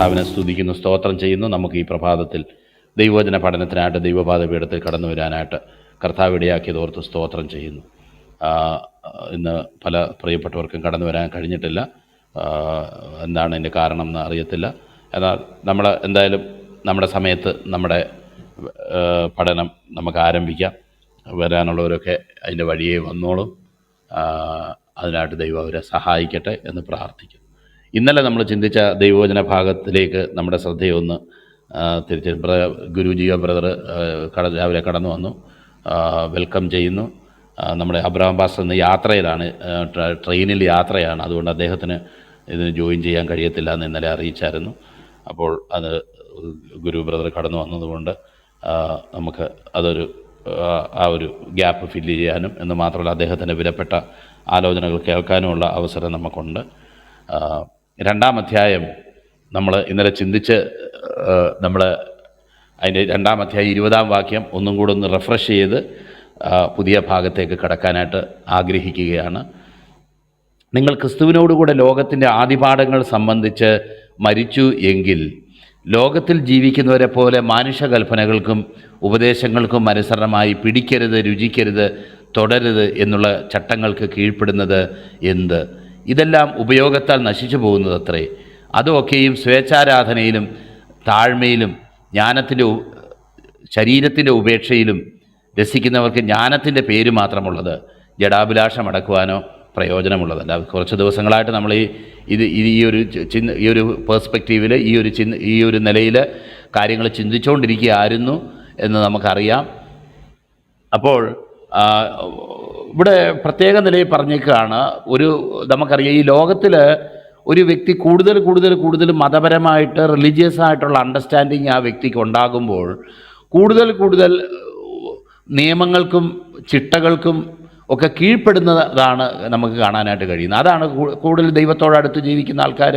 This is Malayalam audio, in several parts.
കർത്താവിനെ സ്തുതിക്കുന്നു സ്തോത്രം ചെയ്യുന്നു. നമുക്ക് ഈ പ്രഭാതത്തിൽ ദൈവവചന പഠനത്തിനായിട്ട് ദൈവപാത പീഠത്തിൽ കടന്നു വരാനായിട്ട് കർത്താവ് ഇടയാക്കിയത് ഓർത്ത് സ്തോത്രം ചെയ്യുന്നു. ഇന്ന് പല പ്രിയപ്പെട്ടവർക്കും കടന്നു വരാൻ കഴിഞ്ഞിട്ടില്ല. എന്താണ് അതിന്റെ കാരണം എന്ന് അറിയത്തില്ല. എന്നാൽ നമ്മൾ എന്തായാലും നമ്മുടെ സമയത്ത് നമ്മുടെ പഠനം നമുക്ക് ആരംഭിക്കാം. വരാനുള്ളവരൊക്കെ അതിന്റെ വഴിയേ വന്നോളും. അതിനായിട്ട് ദൈവം അവരെ സഹായിക്കട്ടെ എന്ന് പ്രാർത്ഥിക്കുന്നു. ഇന്നലെ നമ്മൾ ചിന്തിച്ച ദൈവവചന ഭാഗത്തിലേക്ക് നമ്മുടെ ശ്രദ്ധയൊന്ന് തിരിച്ച് ഗുരുജിയോ ബ്രദർ കട രാവിലെ കടന്നു വന്നു. വെൽക്കം ചെയ്യുന്നു. നമ്മുടെ അബ്രഹാം പാസ് എന്ന യാത്രയിലാണ് ട്രെയിനിൽ യാത്രയാണ്. അതുകൊണ്ട് അദ്ദേഹത്തിന് ഇതിന് ജോയിൻ ചെയ്യാൻ കഴിയത്തില്ല എന്ന് ഇന്നലെ അറിയിച്ചായിരുന്നു. അപ്പോൾ അത് ഗുരു ബ്രദർ കടന്നു വന്നതുകൊണ്ട് നമുക്ക് അതൊരു ആ, ഒരു ഗ്യാപ്പ് ഫില്ല് ചെയ്യാനും എന്ന് മാത്രമല്ല അദ്ദേഹത്തിന്റെ വിലപ്പെട്ട ആലോചനകൾ കേൾക്കാനുമുള്ള അവസരം നമുക്കുണ്ട്. രണ്ടാം അധ്യായം നമ്മൾ ഇന്നലെ ചിന്തിച്ച് നമ്മൾ അതിന്റെ രണ്ടാം അധ്യായം ഇരുപതാം വാക്യം ഒന്നും കൂടെ ഒന്ന് റെഫ്രഷ് ചെയ്ത് പുതിയ ഭാഗത്തേക്ക് കടക്കാനായിട്ട് ആഗ്രഹിക്കുകയാണ്. നിങ്ങൾ ക്രിസ്തുവിനോടുകൂടെ ലോകത്തിന്റെ ആദിപാഠങ്ങൾ സംബന്ധിച്ച് മരിച്ചു എങ്കിൽ ലോകത്തിൽ ജീവിക്കുന്നവരെ പോലെ മാനുഷകൽപ്പനകൾക്കും ഉപദേശങ്ങൾക്കും അനുസരണമായി പിടിക്കരുത് രുചിക്കരുത് തുടരുത് എന്നുള്ള ചട്ടങ്ങൾക്ക് കീഴ്പ്പെടുന്നത് എന്ത്? ഇതെല്ലാം ഉപയോഗത്താൽ നശിച്ചു പോകുന്നത് അത്രേ അതൊക്കെയും സ്വേച്ഛാരാധനയിലും താഴ്മയിലും ജ്ഞാനത്തിന്റെ ശരീരത്തിന്റെ ഉപേക്ഷയിലും രസിക്കുന്നവർക്ക് ജ്ഞാനത്തിന്റെ പേര് മാത്രമുള്ളത് ജഡാഭിലാഷം അടക്കുവാനോ പ്രയോജനമുള്ളതല്ല കുറച്ച് ദിവസങ്ങളായിട്ട് നമ്മൾ ഈ ഇത് ഈ ഒരു ചിന് ഈ ഒരു പേഴ്സ്പെക്റ്റീവിൽ ഈ ഒരു ചിന് ഈ ഒരു നിലയിൽ കാര്യങ്ങൾ ചിന്തിച്ചുകൊണ്ടിരിക്കുകയായിരുന്നു എന്ന് നമുക്കറിയാം. അപ്പോൾ ഇവിടെ പ്രത്യേക നിലയിൽ പറഞ്ഞേക്കാണ് ഒരു നമുക്കറിയാം ഈ ലോകത്തിൽ ഒരു വ്യക്തി കൂടുതൽ കൂടുതൽ കൂടുതൽ മതപരമായിട്ട് റിലീജിയസ് ആയിട്ടുള്ള അണ്ടർസ്റ്റാൻഡിങ് ആ വ്യക്തിക്ക് ഉണ്ടാകുമ്പോൾ കൂടുതൽ കൂടുതൽ നിയമങ്ങൾക്കും ചിട്ടകൾക്കും ഒക്കെ കീഴ്പ്പെടുന്നതാണ് നമുക്ക് കാണാനായിട്ട് കഴിയുന്നത്. അതാണ് കൂടുതൽ ദൈവത്തോടടുത്ത് ജീവിക്കുന്ന ആൾക്കാർ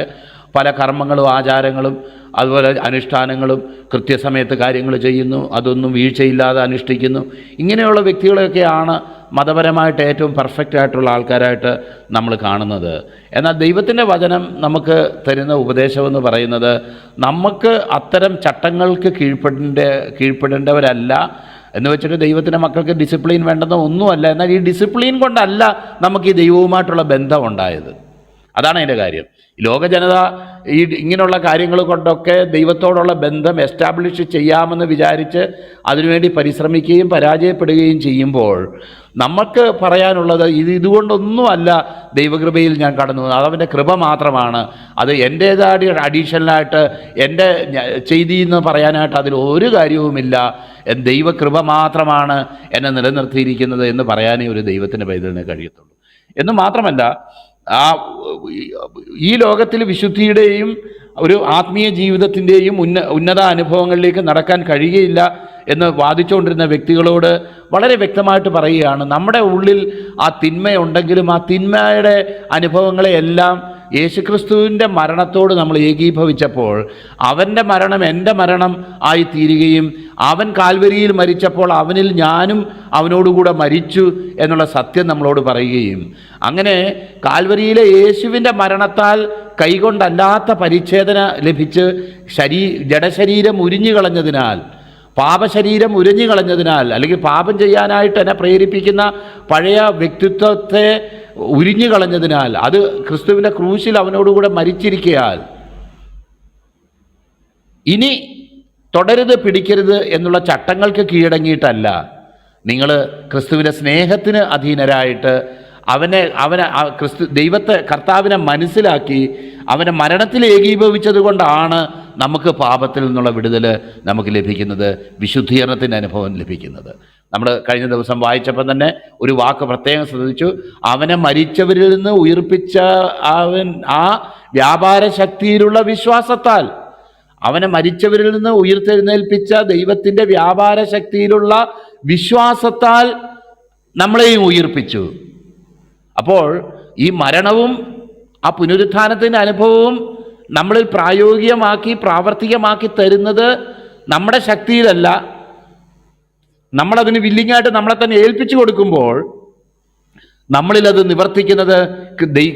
പല കർമ്മങ്ങളും ആചാരങ്ങളും അതുപോലെ അനുഷ്ഠാനങ്ങളും കൃത്യസമയത്ത് കാര്യങ്ങൾ ചെയ്യുന്നു. അതൊന്നും വീഴ്ചയില്ലാതെ അനുഷ്ഠിക്കുന്നു. ഇങ്ങനെയുള്ള വ്യക്തികളെയൊക്കെയാണ് മതപരമായിട്ട് ഏറ്റവും പെർഫെക്റ്റ് ആയിട്ടുള്ള ആൾക്കാരായിട്ട് നമ്മൾ കാണുന്നത്. എന്നാൽ ദൈവത്തിന്റെ വചനം നമുക്ക് തരുന്ന ഉപദേശമെന്ന് പറയുന്നത് നമുക്ക് അത്തരം ചട്ടങ്ങൾക്ക് കീഴ്പ്പെടേണ്ട കീഴ്പ്പെടേണ്ടവരല്ല എന്ന് വെച്ചിട്ട് ദൈവത്തിന്റെ മക്കൾക്ക് ഡിസിപ്ലിൻ വേണ്ടെന്ന് ഒന്നുമല്ല. എന്നാൽ ഈ ഡിസിപ്ലിൻ കൊണ്ടല്ല നമുക്ക് ഈ ദൈവവുമായിട്ടുള്ള ബന്ധം ഉണ്ടായത്. അതാണ് അതിന്റെ കാര്യം. ലോക ജനത ഈ ഇങ്ങനെയുള്ള കാര്യങ്ങൾ കൊണ്ടൊക്കെ ദൈവത്തോടുള്ള ബന്ധം എസ്റ്റാബ്ലിഷ് ചെയ്യാമെന്ന് വിചാരിച്ച് അതിനുവേണ്ടി പരിശ്രമിക്കുകയും പരാജയപ്പെടുകയും ചെയ്യുമ്പോൾ നമുക്ക് പറയാനുള്ളത് ഇത് ഇതുകൊണ്ടൊന്നുമല്ല ദൈവകൃപയിൽ ഞാൻ കടന്നു അത് അതവന്റെ കൃപ മാത്രമാണ്. അത് എന്റേതായ അഡീഷണലായിട്ട് എന്റെ ചെയ്തി എന്ന് പറയാനായിട്ട് അതിൽ ഒരു കാര്യവുമില്ല. ദൈവകൃപ മാത്രമാണ് എന്നെ നിലനിർത്തിയിരിക്കുന്നത് എന്ന് പറയാനേ ഒരു ദൈവത്തിന്റെ പൈതലിന് കഴിയത്തുള്ളൂ. എന്ന് മാത്രമല്ല ആ ഈ ലോകത്തിൽ വിശുദ്ധിയുടെയും ഒരു ആത്മീയ ജീവിതത്തിന്റെയും ഉന്ന ഉന്നത അനുഭവങ്ങളിലേക്ക് നടക്കാൻ കഴിയുകയില്ല എന്ന് വാദിച്ചുകൊണ്ടിരുന്ന വ്യക്തികളോട് വളരെ വ്യക്തമായിട്ട് പറയുകയാണ് നമ്മുടെ ഉള്ളിൽ ആ തിന്മയുണ്ടെങ്കിലും ആ തിന്മയുടെ അനുഭവങ്ങളെയെല്ലാം യേശുക്രിസ്തുവിന്റെ മരണത്തോട് നമ്മൾ ഏകീഭവിച്ചപ്പോൾ അവന്റെ മരണം എന്റെ മരണം ആയി തീരുകയും അവൻ കാൽവരിയിൽ മരിച്ചപ്പോൾ അവനിൽ ഞാനും അവനോടുകൂടെ മരിച്ചു എന്നുള്ള സത്യം നമ്മളോട് പറയുകയും. അങ്ങനെ കാൽവരിയിലെ യേശുവിന്റെ മരണത്താൽ കൈകൊണ്ടല്ലാത്ത പരിച്ഛേദന ലഭിച്ച് ശരീ ജഡശരീരം ഉരിഞ്ഞു കളഞ്ഞതിനാൽ പാപശരീരം ഉരഞ്ഞു കളഞ്ഞതിനാൽ അല്ലെങ്കിൽ പാപം ചെയ്യാനായിട്ട് എന്നെ പ്രേരിപ്പിക്കുന്ന പഴയ വ്യക്തിത്വത്തെ ഉരിഞ്ഞു കളഞ്ഞതിനാൽ അത് ക്രിസ്തുവിന്റെ ക്രൂശിൽ അവനോടുകൂടെ മരിച്ചിരിക്കയാൽ ഇനി തുടരുത് പിടിക്കരുത് എന്നുള്ള ചട്ടങ്ങൾക്ക് കീഴടങ്ങിയിട്ടല്ല. നിങ്ങൾ ക്രിസ്തുവിന്റെ സ്നേഹത്തിന് അധീനരായിട്ട് അവനെ അവനെ ക്രിസ്തു ദൈവത്തെ കർത്താവിനെ മനസ്സിലാക്കി അവനെ മരണത്തിൽ ഏകീഭവിച്ചത് കൊണ്ടാണ് നമുക്ക് പാപത്തിൽ നിന്നുള്ള വിടുതൽ നമുക്ക് ലഭിക്കുന്നത് വിശുദ്ധീകരണത്തിന്റെ അനുഭവം ലഭിക്കുന്നത്. നമ്മൾ കഴിഞ്ഞ ദിവസം വായിച്ചപ്പോൾ തന്നെ ഒരു വാക്ക് പ്രത്യേകം ശ്രദ്ധിച്ചു. അവനെ മരിച്ചവരിൽ നിന്ന് ഉയർപ്പിച്ച അവൻ ആ വ്യാപാര ശക്തിയിലുള്ള വിശ്വാസത്താൽ അവനെ മരിച്ചവരിൽ നിന്ന് ഉയർത്തെഴുന്നേൽപ്പിച്ച ദൈവത്തിന്റെ വ്യാപാര ശക്തിയിലുള്ള വിശ്വാസത്താൽ നമ്മളെയും ഉയർപ്പിച്ചു. അപ്പോൾ ഈ മരണവും ആ പുനരുത്ഥാനത്തിന്റെ അനുഭവവും നമ്മളിൽ പ്രായോഗികമാക്കി പ്രാവർത്തികമാക്കി തരുന്നത് നമ്മുടെ ശക്തിയിലല്ല. നമ്മളതിന് വില്ലിങ്ങായിട്ട് നമ്മളെ തന്നെ ഏൽപ്പിച്ചു കൊടുക്കുമ്പോൾ നമ്മളിൽ അത് നിവർത്തിക്കുന്നത്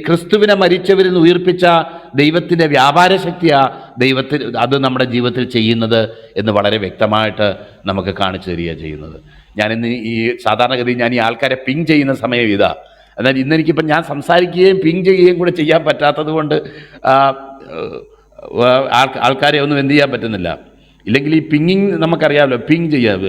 ക്രിസ്തുവിനെ മരിച്ചവരിൽ നിന്ന് ഉയർപ്പിച്ച ദൈവത്തിന്റെ വ്യാപാര ശക്തിയാ ദൈവത്തിൽ അത് നമ്മുടെ ജീവിതത്തിൽ ചെയ്യുന്നത് എന്ന് വളരെ വ്യക്തമായിട്ട് നമുക്ക് കാണിച്ചു തരിക ചെയ്യുന്നത്. ഞാൻ ഈ സാധാരണഗതി ഞാൻ ഈ ആൾക്കാരെ പിങ് ചെയ്യുന്ന സമയം ഇതാ. എന്നാൽ ഇന്ന് എനിക്കിപ്പം ഞാൻ സംസാരിക്കുകയും പിങ് ചെയ്യുകയും കൂടെ ചെയ്യാൻ പറ്റാത്തത് കൊണ്ട് ആൾക്കാരെ ഒന്നും എന്ത് ചെയ്യാൻ പറ്റുന്നില്ല. ഇല്ലെങ്കിൽ ഈ പിങ്ങിങ് നമുക്കറിയാമല്ലോ പിങ് ചെയ്യാം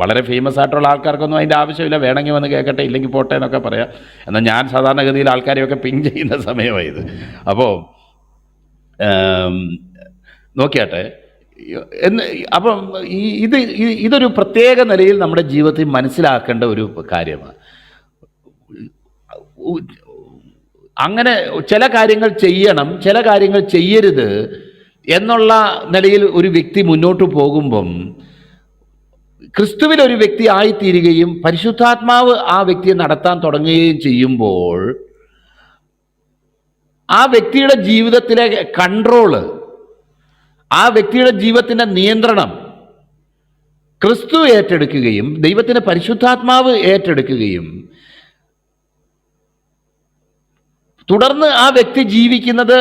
വളരെ ഫേമസ് ആയിട്ടുള്ള ആൾക്കാർക്കൊന്നും അതിന്റെ ആവശ്യമില്ല. വേണമെങ്കിൽ വന്ന് കേൾക്കട്ടെ ഇല്ലെങ്കിൽ പോട്ടെ എന്നൊക്കെ പറയാം. എന്നാൽ ഞാൻ സാധാരണഗതിയിൽ ആൾക്കാരെയൊക്കെ പിങ് ചെയ്യുന്ന സമയമായത് അപ്പോൾ നോക്കിയാട്ടെ എന്ന് അപ്പം ഈ ഇത് ഇതൊരു പ്രത്യേക നിലയിൽ നമ്മുടെ ജീവിതത്തിൽ മനസ്സിലാക്കേണ്ട ഒരു കാര്യമാണ്. അങ്ങനെ ചില കാര്യങ്ങൾ ചെയ്യണം ചില കാര്യങ്ങൾ ചെയ്യരുത് എന്നുള്ള നിലയിൽ ഒരു വ്യക്തി മുന്നോട്ട് പോകുമ്പം ക്രിസ്തുവിൽ ഒരു വ്യക്തി ആയിത്തീരുകയും പരിശുദ്ധാത്മാവ് ആ വ്യക്തിയെ നടത്താൻ തുടങ്ങുകയും ചെയ്യുമ്പോൾ ആ വ്യക്തിയുടെ ജീവിതത്തിലെ കൺട്രോൾ ആ വ്യക്തിയുടെ ജീവിതത്തിന്റെ നിയന്ത്രണം ക്രിസ്തു ഏറ്റെടുക്കുകയും ദൈവത്തിന്റെ പരിശുദ്ധാത്മാവ് ഏറ്റെടുക്കുകയും തുടർന്ന് ആ വ്യക്തി ജീവിക്കുന്നത്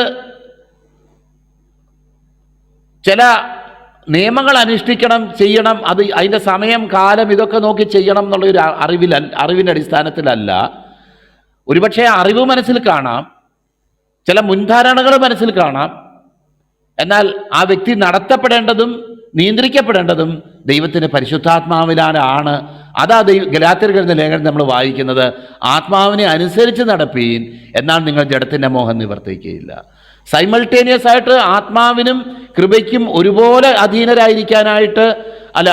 ചില നിയമങ്ങൾ അനുഷ്ഠിക്കണം ചെയ്യണം അത് അതിന്റെ സമയം കാലം ഇതൊക്കെ നോക്കി ചെയ്യണം എന്നുള്ളൊരു അറിവിൽ അറിവിന്റെ അടിസ്ഥാനത്തിലല്ല. ഒരുപക്ഷെ അറിവ് മനസ്സിൽ കാണാം ചില മുൻധാരണകൾ മനസ്സിൽ കാണാം. എന്നാൽ ആ വ്യക്തി നടത്തപ്പെടേണ്ടതും നിയന്ത്രിക്കപ്പെടേണ്ടതും ദൈവത്തിന്റെ പരിശുദ്ധാത്മാവിലാണ് അതാ ദൈവ ഗലാത്തിർക്കുന്ന ലേഖനം നമ്മൾ വായിക്കുന്നത്. ആത്മാവിനെ അനുസരിച്ച് നടപ്പീൻ എന്നാൽ നിങ്ങൾ ജഡത്തിന്റെ മോഹം നിവർത്തിക്കുകയില്ല. സൈമൾട്ടേനിയസ് ആയിട്ട് ആത്മാവിനും കൃപയ്ക്കും ഒരുപോലെ അധീനരായിരിക്കാനായിട്ട് അല്ല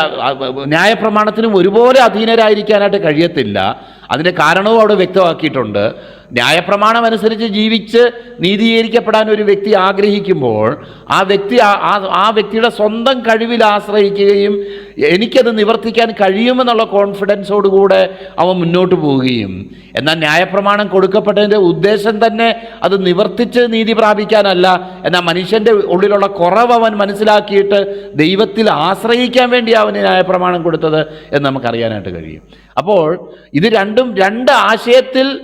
ന്യായപ്രമാണത്തിനും ഒരുപോലെ അധീനരായിരിക്കാനായിട്ട് കഴിയത്തില്ല. അതിന്റെ കാരണവും അവിടെ വ്യക്തമാക്കിയിട്ടുണ്ട്. ന്യായപ്രമാണം അനുസരിച്ച് ജീവിച്ച് നീതീകരിക്കപ്പെടാൻ ഒരു വ്യക്തി ആഗ്രഹിക്കുമ്പോൾ ആ വ്യക്തി ആ- വ്യക്തിയുടെ സ്വന്തം കഴിവിൽ ആശ്രയിക്കുകയും എനിക്കത് നിവർത്തിക്കാൻ കഴിയുമെന്നുള്ള കോൺഫിഡൻസോടുകൂടെ അവൻ മുന്നോട്ട് പോവുകയും. എന്നാൽ ന്യായപ്രമാണം കൊടുക്കപ്പെട്ടതിന്റെ ഉദ്ദേശം തന്നെ അത് നിവർത്തിച്ച് നീതി പ്രാപിക്കാനല്ല. എന്നാൽ മനുഷ്യന്റെ ഉള്ളിലുള്ള കുറവ് അവൻ മനസ്സിലാക്കിയിട്ട് ദൈവത്തിൽ ആശ്രയിക്കാൻ വേണ്ടി അവന് ന്യായപ്രമാണം കൊടുത്തത് എന്ന് നമുക്കറിയാനായിട്ട് കഴിയും. അപ്പോൾ ഇത് രണ്ടും രണ്ട് ആശയത്തിൽ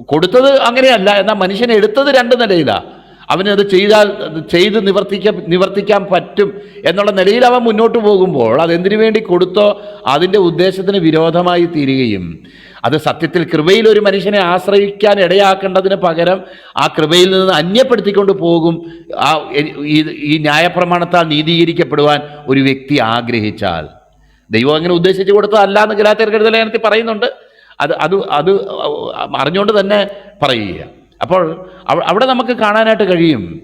കൊടുത്തത് അങ്ങനെയല്ല. എന്നാൽ മനുഷ്യനെ എടുത്തത് രണ്ട് നിലയിലാണ് അവനത് ചെയ്താൽ ചെയ്ത് നിവർത്തിക്ക നിവർത്തിക്കാൻ പറ്റും എന്നുള്ള നിലയിൽ അവൻ മുന്നോട്ട് പോകുമ്പോൾ അതെന്തിനു വേണ്ടി കൊടുത്തോ അതിന്റെ ഉദ്ദേശത്തിന് വിരോധമായി തീരുകയും. അത് സത്യത്തിൽ കൃപയിൽ ഒരു മനുഷ്യനെ ആശ്രയിക്കാൻ ഇടയാക്കേണ്ടതിന് പകരം ആ കൃപയിൽ നിന്ന് അന്യപ്പെടുത്തിക്കൊണ്ട് പോകും. ആ ഈ ന്യായപ്രമാണത്താൽ നീതീകരിക്കപ്പെടുവാൻ ഒരു വ്യക്തി ആഗ്രഹിച്ചാൽ. ദൈവം അങ്ങനെ ഉദ്ദേശിച്ചു കൊടുത്തതല്ല എന്ന് ഗലാത്തിയർക്കെഴുത കരുതലേനത്തിൽ പറയുന്നുണ്ട്. അത് അത് അത് അറിഞ്ഞുകൊണ്ട് തന്നെ പറയുക. അപ്പോൾ അവിടെ നമുക്ക് കാണാനായിട്ട് കഴിയും.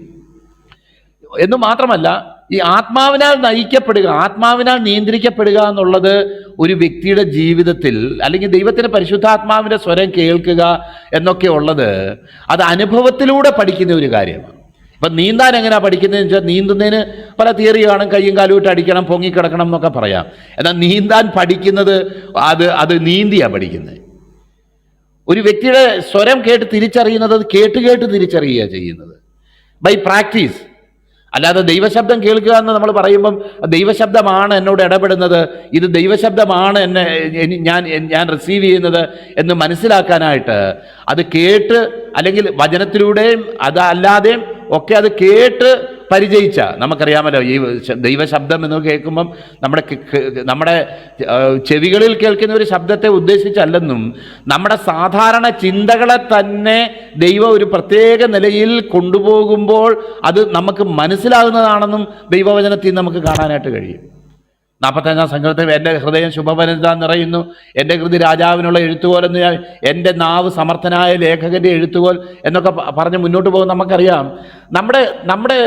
എന്ന് മാത്രമല്ല ഈ ആത്മാവിനാൽ നയിക്കപ്പെടുക ആത്മാവിനാൽ നിയന്ത്രിക്കപ്പെടുക എന്നുള്ളത് ഒരു വ്യക്തിയുടെ ജീവിതത്തിൽ അല്ലെങ്കിൽ ദൈവത്തിന്റെ പരിശുദ്ധാത്മാവിന്റെ സ്വരം കേൾക്കുക എന്നൊക്കെ ഉള്ളത് അത് അനുഭവത്തിലൂടെ പഠിക്കുന്ന ഒരു കാര്യമാണ്. ഇപ്പം നീന്താൻ എങ്ങനെയാണ് പഠിക്കുന്നതെന്ന് വെച്ചാൽ നീന്തുന്നതിന് പല തിയറി കാണും കയ്യും കാലും ഇട്ട് അടിക്കണം പൊങ്ങിക്കിടക്കണം എന്നൊക്കെ പറയാം. എന്നാൽ നീന്താൻ പഠിക്കുന്നത് അത് അത് നീന്തിയാണ് പഠിക്കുന്നത്. ഒരു വ്യക്തിയുടെ സ്വരം കേട്ട് തിരിച്ചറിയുന്നത് അത് കേട്ട് കേട്ട് തിരിച്ചറിയുക ചെയ്യുന്നത്. ബൈ പ്രാക്ടീസ് അല്ലാതെ ദൈവശബ്ദം കേൾക്കുക എന്ന് നമ്മൾ പറയുമ്പം ദൈവശബ്ദമാണ് എന്നോട് ഇടപെടുന്നത്. ഇത് ദൈവശബ്ദമാണ് എന്നെ ഞാൻ ഞാൻ റിസീവ് ചെയ്യുന്നത് എന്ന് മനസ്സിലാക്കാനായിട്ട് അത് കേട്ട് അല്ലെങ്കിൽ വചനത്തിലൂടെയും അതല്ലാതെയും ഒക്കെ അത് കേട്ട് പരിചയിച്ച നമുക്കറിയാമല്ലോ ഈ ദൈവശബ്ദം എന്ന് കേൾക്കുമ്പം നമ്മുടെ നമ്മുടെ ചെവികളിൽ കേൾക്കുന്ന ഒരു ശബ്ദത്തെ ഉദ്ദേശിച്ചല്ലെന്നും നമ്മുടെ സാധാരണ ചിന്തകളെ തന്നെ ദൈവം ഒരു പ്രത്യേക നിലയിൽ കൊണ്ടുപോകുമ്പോൾ അത് നമുക്ക് മനസ്സിലാകുന്നതാണെന്നും ദൈവവചനത്തിൽ നമുക്ക് കാണാനായിട്ട് കഴിയും. നാൽപ്പത്തഞ്ചാം സംഘത്തിൽ എന്റെ ഹൃദയം ശുഭവനിത നിറയുന്നു. എന്റെ കൃതി രാജാവിനുള്ള എഴുത്തുകോൽ എന്ന് ഞാൻ എന്റെ നാവ് സമർത്ഥനായ ലേഖകന്റെ എഴുത്തുകോൽ എന്നൊക്കെ പറഞ്ഞ് മുന്നോട്ട് പോകുന്ന നമുക്കറിയാം. നമ്മുടെ നമ്മുടെ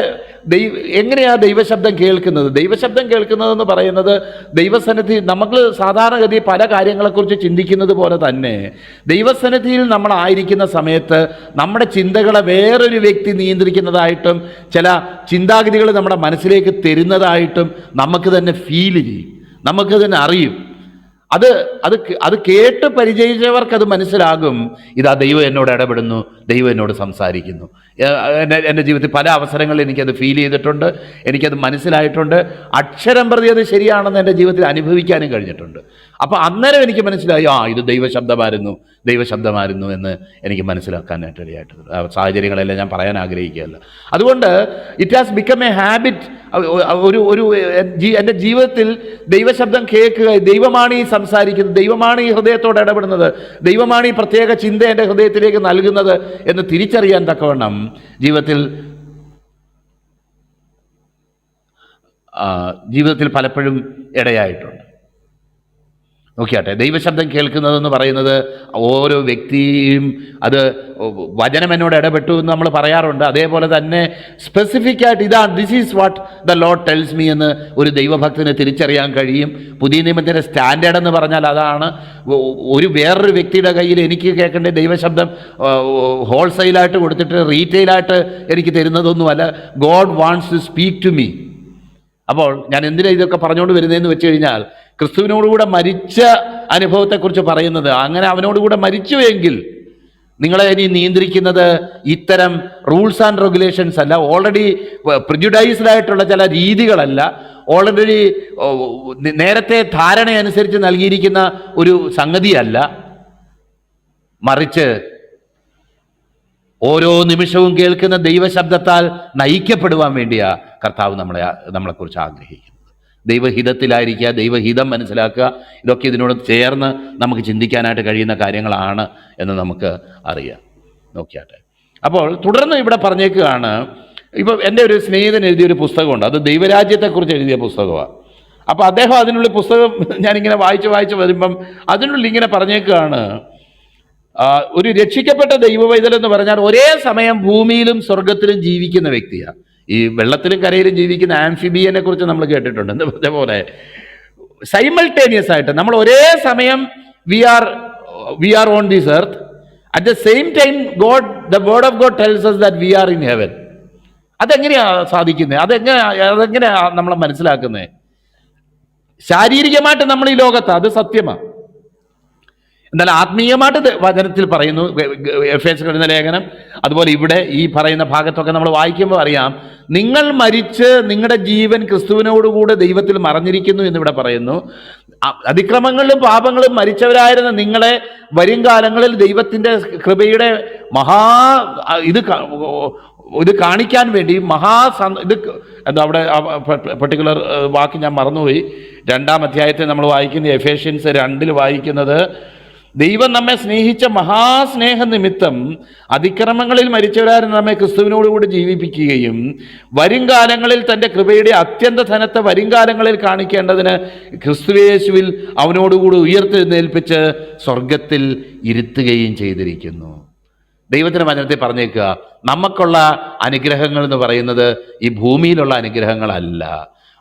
ദൈവ എങ്ങനെയാണ് ദൈവശബ്ദം കേൾക്കുന്നത്? ദൈവശബ്ദം കേൾക്കുന്നതെന്ന് പറയുന്നത് ദൈവസന്നിധി നമ്മൾ സാധാരണഗതി പല കാര്യങ്ങളെക്കുറിച്ച് ചിന്തിക്കുന്നത് പോലെ തന്നെ ദൈവസന്നിധിയിൽ നമ്മളായിരിക്കുന്ന സമയത്ത് നമ്മുടെ ചിന്തകളെ വേറൊരു വ്യക്തി നിയന്ത്രിക്കുന്നതായിട്ടും ചില ചിന്താഗതികൾ നമ്മുടെ മനസ്സിലേക്ക് തരുന്നതായിട്ടും നമുക്ക് തന്നെ ഫീൽ ചെയ്യും നമുക്കതിനെ അറിയും. അത് അത് അത് കേട്ട് പരിചയിച്ചവർക്ക് അത് മനസ്സിലാകും. ഇതാ ദൈവം എന്നോട് ഇടപെടുന്നു ദൈവം എന്നോട് സംസാരിക്കുന്നു. എന്റെ എന്റെ ജീവിതത്തിൽ പല അവസരങ്ങളിൽ എനിക്കത് ഫീൽ ചെയ്തിട്ടുണ്ട് എനിക്കത് മനസ്സിലായിട്ടുണ്ട്. അക്ഷരം പ്രതി അത് ശരിയാണെന്ന് എന്റെ ജീവിതത്തിൽ അനുഭവിക്കാനും കഴിഞ്ഞിട്ടുണ്ട്. അപ്പോൾ അന്നേരം എനിക്ക് മനസ്സിലായി ആ ഇത് ദൈവശബ്ദമായിരുന്നു ദൈവശബ്ദമായിരുന്നു എന്ന് എനിക്ക് മനസ്സിലാക്കാനായിട്ട് ഇടയായിട്ടുണ്ട്. സാഹചര്യങ്ങളെല്ലാം ഞാൻ പറയാൻ ആഗ്രഹിക്കുകയല്ല. അതുകൊണ്ട് it has become a habit ഒരു ഒരു എന്റെ ജീവിതത്തിൽ ദൈവശബ്ദം കേൾക്കുക ദൈവമാണ് ഈ സംസാരിക്കുന്നത് ദൈവമാണ് ഈ ഹൃദയത്തോട് ഇടപെടുന്നത് ദൈവമാണ് ഈ പ്രത്യേക ചിന്ത എന്റെ ഹൃദയത്തിലേക്ക് നൽകുന്നത് എന്ന് തിരിച്ചറിയാൻ തക്കവണ്ണം ജീവിതത്തിൽ ജീവിതത്തിൽ പലപ്പോഴും ഇടയായിട്ടുണ്ട്. നോക്കിയാട്ടെ ദൈവശബ്ദം കേൾക്കുന്നതെന്ന് പറയുന്നത് ഓരോ വ്യക്തിയും അത് വചനം എന്നോട് ഇടപെട്ടു എന്ന് നമ്മൾ പറയാറുണ്ട്. അതേപോലെ തന്നെ സ്പെസിഫിക് ആയിട്ട് ഇതാണ് this is what the Lord tells me എന്ന് ഒരു ദൈവഭക്തനെ തിരിച്ചറിയാൻ കഴിയും. പുതിയ നിയമത്തിന്റെ സ്റ്റാൻഡേർഡ് എന്ന് പറഞ്ഞാൽ അതാണ്. ഒരു വേറൊരു വ്യക്തിയുടെ കയ്യിൽ എനിക്ക് കേൾക്കേണ്ട ദൈവശബ്ദം ഹോൾസെയിലായിട്ട് കൊടുത്തിട്ട് റീറ്റെയിലായിട്ട് എനിക്ക് തരുന്നതൊന്നുമല്ല. God wants to speak to me അപ്പോൾ ഞാൻ എന്തിനാ ഇതൊക്കെ പറഞ്ഞുകൊണ്ട് വരുന്നതെന്ന് വെച്ച് കഴിഞ്ഞാൽ ക്രിസ്തുവിനോടുകൂടെ മരിച്ച അനുഭവത്തെക്കുറിച്ച് പറയുന്നത്. അങ്ങനെ അവനോടുകൂടെ മരിച്ചുവെങ്കിൽ നിങ്ങളെ ഇനി നിയന്ത്രിക്കുന്നത് ഇത്തരം റൂൾസ് ആൻഡ് റെഗുലേഷൻസ് അല്ല. ഓൾറെഡി പ്രിജുഡൈസ്ഡ് ആയിട്ടുള്ള ചില രീതികളല്ല. ഓൾറെഡി നേരത്തെ ധാരണ അനുസരിച്ച് നൽകിയിരിക്കുന്ന ഒരു സംഗതിയല്ല. മറിച്ച് ഓരോ നിമിഷവും കേൾക്കുന്ന ദൈവശബ്ദത്താൽ നയിക്കപ്പെടുവാൻ വേണ്ടിയാ കർത്താവ് നമ്മളെ നമ്മളെക്കുറിച്ച് ആഗ്രഹിക്കുന്നത്. ദൈവഹിതത്തിലായിരിക്കുക ദൈവഹിതം മനസ്സിലാക്കുക ഇതൊക്കെ ഇതിനോട് ചേർന്ന് നമുക്ക് ചിന്തിക്കാനായിട്ട് കഴിയുന്ന കാര്യങ്ങളാണ് എന്ന് നമുക്ക് അറിയാം. നോക്കിയാട്ടെ. അപ്പോൾ തുടർന്ന് ഇവിടെ പറഞ്ഞേക്കുകയാണ് ഇപ്പോൾ എന്റെ ഒരു സ്നേഹിതൻ എഴുതിയൊരു പുസ്തകമുണ്ട്. അത് ദൈവരാജ്യത്തെക്കുറിച്ച് എഴുതിയ പുസ്തകമാണ്. അപ്പോൾ അദ്ദേഹം അതിനുള്ള പുസ്തകം ഞാനിങ്ങനെ വായിച്ച് വായിച്ച് വരുമ്പം അതിനുള്ളിൽ ഇങ്ങനെ പറഞ്ഞേക്കുകയാണ് ഒരു രക്ഷിക്കപ്പെട്ട ദൈവവൈതൽ എന്ന് പറഞ്ഞാൽ ഒരേ സമയം ഭൂമിയിലും സ്വർഗത്തിലും ജീവിക്കുന്ന വ്യക്തിയാണ്. ഈ വെള്ളത്തിലും കരയിലും ജീവിക്കുന്ന ആംഫിബിയനെ കുറിച്ച് നമ്മൾ കേട്ടിട്ടുണ്ട്. എന്ന് പറഞ്ഞ സൈമൾട്ടേനിയസ് ആയിട്ട് നമ്മൾ ഒരേ സമയം we are we are on this earth at the same time God the word of God tells us that we are in heaven അതെങ്ങനെയാ സാധിക്കുന്നത് അതെങ്ങനെ അതെങ്ങനെയാ നമ്മളെ മനസ്സിലാക്കുന്നത് ശാരീരികമായിട്ട് നമ്മൾ ഈ ലോകത്ത് അത് സത്യമാണ് എന്നാൽ ആത്മീയമായിട്ട് വചനത്തിൽ പറയുന്നു എഫ് എസ് എഴുതുന്ന ലേഖനം. അതുപോലെ ഇവിടെ ഈ പറയുന്ന ഭാഗത്തൊക്കെ നമ്മൾ വായിക്കുമ്പോൾ അറിയാം നിങ്ങൾ മരിച്ച് നിങ്ങളുടെ ജീവൻ ക്രിസ്തുവിനോടുകൂടെ ദൈവത്തിൽ മറഞ്ഞിരിക്കുന്നു എന്നിവിടെ പറയുന്നു. അതിക്രമങ്ങളിലും പാപങ്ങളും മരിച്ചവരായിരുന്ന നിങ്ങളെ വരും കാലങ്ങളിൽ ദൈവത്തിന്റെ കൃപയുടെ മഹാ ഇത് ഇത് കാണിക്കാൻ വേണ്ടി മഹാ ഇത് എന്താ അവിടെ പെർട്ടിക്കുലർ വാക്ക് ഞാൻ മറന്നുപോയി. രണ്ടാം അധ്യായത്തെ നമ്മൾ വായിക്കുന്ന എഫേഷ്യൻസ് രണ്ടിൽ വായിക്കുന്നത് ദൈവം നമ്മെ സ്നേഹിച്ച മഹാസ്നേഹ നിമിത്തം അതിക്രമങ്ങളിൽ മരിച്ചവരാരും നമ്മെ ക്രിസ്തുവിനോടുകൂടി ജീവിപ്പിക്കുകയും വരും കാലങ്ങളിൽ തന്റെ കൃപയുടെ അത്യന്ത ധനത്തെ വരും കാലങ്ങളിൽ കാണിക്കേണ്ടതിന് ക്രിസ്തുവേശുവിൽ അവനോടുകൂടി ഉയർത്തെഴുന്നേൽപ്പിച്ച് സ്വർഗത്തിൽ ഇരുത്തുകയും ചെയ്തിരിക്കുന്നു. ദൈവത്തിന് വചനത്തെ പറഞ്ഞേക്കുക നമുക്കുള്ള അനുഗ്രഹങ്ങൾ എന്ന് പറയുന്നത് ഈ ഭൂമിയിലുള്ള അനുഗ്രഹങ്ങളല്ല.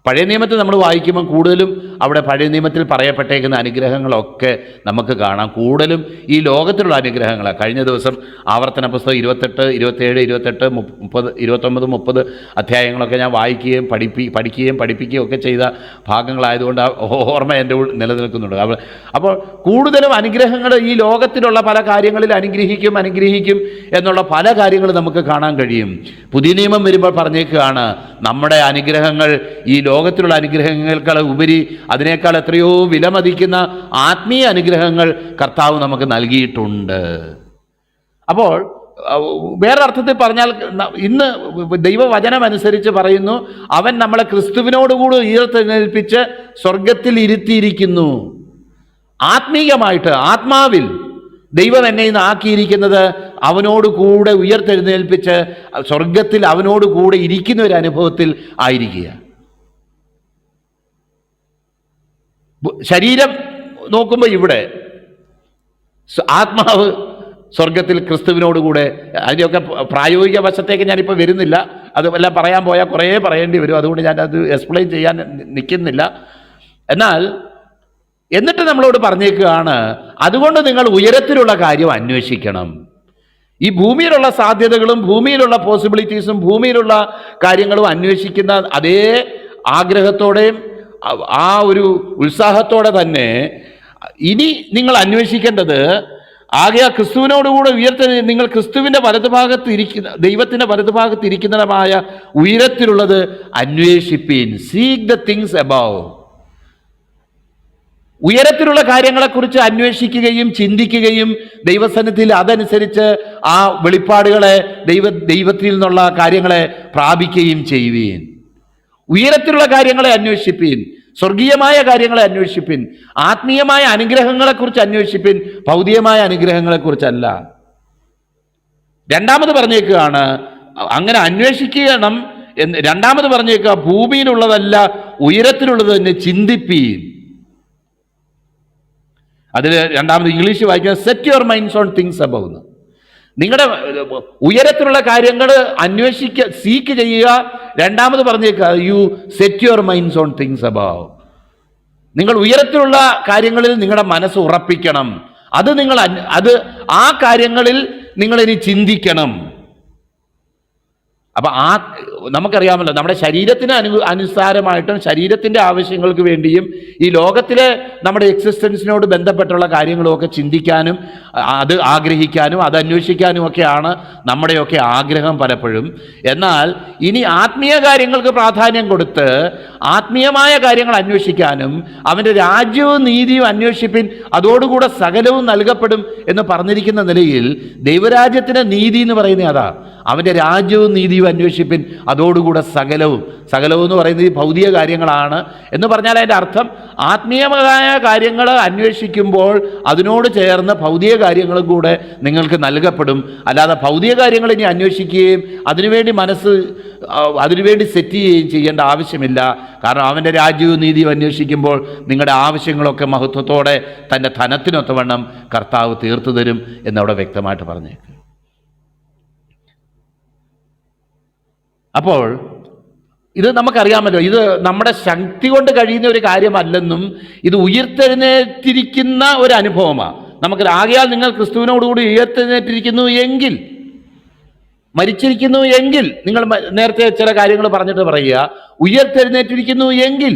പഴയ നിയമത്തിൽ നമ്മൾ വായിക്കുമ്പോൾ കൂടുതലും അവിടെ പഴയ നിയമത്തിൽ പറയപ്പെട്ടേക്കുന്ന അനുഗ്രഹങ്ങളൊക്കെ നമുക്ക് കാണാം. കൂടുതലും ഈ ലോകത്തിലുള്ള അനുഗ്രഹങ്ങളാണ്. കഴിഞ്ഞ ദിവസം ആവർത്തന പുസ്തകം ഇരുപത്തെട്ട് ഇരുപത്തേഴ് ഇരുപത്തെട്ട് മുപ്പ- മുപ്പത് ഇരുപത്തൊമ്പത് മുപ്പത് അധ്യായങ്ങളൊക്കെ ഞാൻ വായിക്കുകയും പഠിപ്പി പഠിക്കുകയും പഠിപ്പിക്കുകയും ഒക്കെ ചെയ്ത ഭാഗങ്ങളായതുകൊണ്ട് ആ ഓർമ്മ എന്റെ നിലനിൽക്കുന്നുണ്ട്. അപ്പോൾ അപ്പോൾ കൂടുതലും അനുഗ്രഹങ്ങൾ ഈ ലോകത്തിലുള്ള പല കാര്യങ്ങളിൽ അനുഗ്രഹിക്കും അനുഗ്രഹിക്കും എന്നുള്ള പല കാര്യങ്ങൾ നമുക്ക് കാണാൻ കഴിയും. പുതിയ നിയമം വരുമ്പോൾ പറഞ്ഞേക്കുകയാണ് നമ്മുടെ അനുഗ്രഹങ്ങൾ ഈ ലോകത്തിലുള്ള അനുഗ്രഹങ്ങളെക്കാൾ ഉപരി അതിനേക്കാൾ എത്രയോ വിലമതിക്കുന്ന ആത്മീയ അനുഗ്രഹങ്ങൾ കർത്താവ് നമുക്ക് നൽകിയിട്ടുണ്ട്. അപ്പോൾ വേറൊരർത്ഥത്തിൽ പറഞ്ഞാൽ ഇന്ന് ദൈവവചനം അനുസരിച്ച് പറയുന്നു അവൻ നമ്മളെ ക്രിസ്തുവിനോടുകൂടി ഉയർത്തെഴുന്നേൽപ്പിച്ച് സ്വർഗത്തിൽ ഇരുത്തിയിരിക്കുന്നു. ആത്മീയമായിട്ട് ആത്മാവിൽ ദൈവം എന്നെ ഇന്ന് ആക്കിയിരിക്കുന്നത് അവനോട് കൂടെ ഉയർത്തെഴുന്നേൽപ്പിച്ച് സ്വർഗത്തിൽ അവനോട് കൂടെ ഇരിക്കുന്ന ഒരു അനുഭവത്തിൽ ആയിരിക്കുക ബു- ശരീരം നോക്കുമ്പോൾ ഇവിടെ. ആത്മാവ് സ്വർഗത്തിൽ ക്രിസ്തുവിനോടുകൂടെ അതിന്റെയൊക്കെ പ്രായോഗിക വശത്തേക്ക് ഞാനിപ്പോൾ വരുന്നില്ല. അത് എല്ലാം പറയാൻ പോയാൽ കുറേ പറയേണ്ടി വരും. അതുകൊണ്ട് ഞാൻ അത് എക്സ്പ്ലെയിൻ ചെയ്യാൻ നിൽക്കുന്നില്ല. എന്നാൽ എന്നിട്ട് നമ്മളോട് പറഞ്ഞേക്കുകയാണ് അതുകൊണ്ട് നിങ്ങൾ ഉയരത്തിലുള്ള കാര്യം അന്വേഷിക്കണം. ഈ ഭൂമിയിലുള്ള സാധ്യതകളും ഭൂമിയിലുള്ള പോസിബിലിറ്റീസും ഭൂമിയിലുള്ള കാര്യങ്ങളും അന്വേഷിക്കുന്ന അതേ ആഗ്രഹത്തോടെയും ആ- ഒരു ഉത്സാഹത്തോടെ തന്നെ ഇനി നിങ്ങൾ അന്വേഷിക്കേണ്ടത് ആകെ ആ ക്രിസ്തുവിനോടുകൂടെ ഉയർത്ത നിങ്ങൾ ക്രിസ്തുവിന്റെ വലതുഭാഗത്ത് ഇരിക്കുന്ന ദൈവത്തിന്റെ വലതുഭാഗത്ത് ഇരിക്കുന്നതുമായ ഉയരത്തിലുള്ളത് അന്വേഷിപ്പീൻ. സീക്ക് ദ തിങ്സ് എബവ് ഉയരത്തിലുള്ള കാര്യങ്ങളെക്കുറിച്ച് അന്വേഷിക്കുകയും ചിന്തിക്കുകയും ദൈവസന്നിധിയിൽ അതനുസരിച്ച് ആ വെളിപ്പാടുകളെ ദൈവ ദൈവത്തിൽ നിന്നുള്ള കാര്യങ്ങളെ പ്രാപിക്കുകയും ചെയ്യുവീൻ. ഉയരത്തിലുള്ള കാര്യങ്ങളെ അന്വേഷിപ്പീൻ. സ്വർഗീയമായ കാര്യങ്ങളെ അന്വേഷിപ്പിൻ ആത്മീയമായ അനുഗ്രഹങ്ങളെക്കുറിച്ച് അന്വേഷിപ്പിൻ ഭൗതികമായ അനുഗ്രഹങ്ങളെക്കുറിച്ചല്ല. രണ്ടാമത് പറഞ്ഞേക്കുകയാണ് അങ്ങനെ അന്വേഷിക്കണം എന്ന് രണ്ടാമത് പറഞ്ഞേക്കുക ഭൂമിയിലുള്ളതല്ല ഉയരത്തിലുള്ളത് തന്നെ ചിന്തിപ്പീൻ. അതിൽ രണ്ടാമത് ഇംഗ്ലീഷ് വായിക്കുക set your minds on things above നിങ്ങളുടെ ഉയരത്തിലുള്ള കാര്യങ്ങൾ അന്വേഷിക്കുക സീക്ക് ചെയ്യുക. രണ്ടാമത് പറഞ്ഞേക്കുക you set your minds on things above നിങ്ങൾ ഉയരത്തിലുള്ള കാര്യങ്ങളിൽ നിങ്ങളുടെ മനസ്സ് ഉറപ്പിക്കണം. അത് നിങ്ങൾ അത് ആ കാര്യങ്ങളിൽ നിങ്ങൾ ഇനി ചിന്തിക്കണം. അപ്പൊ ആ നമുക്കറിയാമല്ലോ നമ്മുടെ ശരീരത്തിന് അനു അനുസാരമായിട്ടും ശരീരത്തിന്റെ ആവശ്യങ്ങൾക്ക് വേണ്ടിയും ഈ ലോകത്തിലെ നമ്മുടെ എക്സിസ്റ്റൻസിനോട് ബന്ധപ്പെട്ടുള്ള കാര്യങ്ങളുമൊക്കെ ചിന്തിക്കാനും അത് ആഗ്രഹിക്കാനും അത് അന്വേഷിക്കാനും ഒക്കെയാണ് നമ്മുടെയൊക്കെ ആഗ്രഹം പലപ്പോഴും. എന്നാൽ ഇനി ആത്മീയ കാര്യങ്ങൾക്ക് പ്രാധാന്യം കൊടുത്ത് ആത്മീയമായ കാര്യങ്ങൾ അന്വേഷിക്കാനും അവന്റെ രാജ്യവും നീതിയും അന്വേഷിപ്പിൻ അതോടുകൂടെ സകലവും നൽകപ്പെടും എന്ന് പറഞ്ഞിരിക്കുന്ന നിലയിൽ ദൈവരാജ്യത്തിന്റെ നീതി എന്ന് പറയുന്നത് അതാ. അവന്റെ രാജ്യവും നീതിയും അന്വേഷിപ്പിൻ. അതോടുകൂടെ സകലവും. സകലവും എന്ന് പറയുന്നത് ഈ ഭൗതിക കാര്യങ്ങളാണ് എന്ന് പറഞ്ഞാൽ അതിന്റെ അർത്ഥം ആത്മീയമായ കാര്യങ്ങൾ അന്വേഷിക്കുമ്പോൾ അതിനോട് ചേർന്ന് ഭൗതിക കാര്യങ്ങളും കൂടെ നിങ്ങൾക്ക് നൽകപ്പെടും. അല്ലാതെ ഭൗതിക കാര്യങ്ങൾ ഇനി അന്വേഷിക്കുകയും അതിനുവേണ്ടി മനസ്സ് അതിനുവേണ്ടി സെറ്റ് ചെയ്യുകയും ചെയ്യേണ്ട ആവശ്യമില്ല. കാരണം അവന്റെ രാജ്യവും നീതിയും അന്വേഷിക്കുമ്പോൾ നിങ്ങളുടെ ആവശ്യങ്ങളൊക്കെ മഹത്വത്തോടെ തന്റെ ധനത്തിനൊത്തവണ്ണം കർത്താവ് തീർത്തു തരും എന്നവിടെ വ്യക്തമായിട്ട് പറഞ്ഞേക്ക്. അപ്പോൾ ഇത് നമുക്കറിയാമല്ലോ ഇത് നമ്മുടെ ശക്തി കൊണ്ട് കഴിയുന്ന ഒരു കാര്യമല്ലെന്നും ഇത് ഉയർത്തെഴുന്നേറ്റിരിക്കുന്ന ഒരു അനുഭവമാണ് നമുക്ക് ആകയാൽ നിങ്ങൾ ക്രിസ്തുവിനോടുകൂടി ഉയർത്തെഴുന്നേറ്റിരിക്കുന്നു എങ്കിൽ മരിച്ചിരിക്കുന്നു എങ്കിൽ നിങ്ങൾ നേരത്തെ ചില കാര്യങ്ങൾ പറഞ്ഞിട്ട് പറയുക ഉയർത്തെഴുന്നേറ്റിരിക്കുന്നു എങ്കിൽ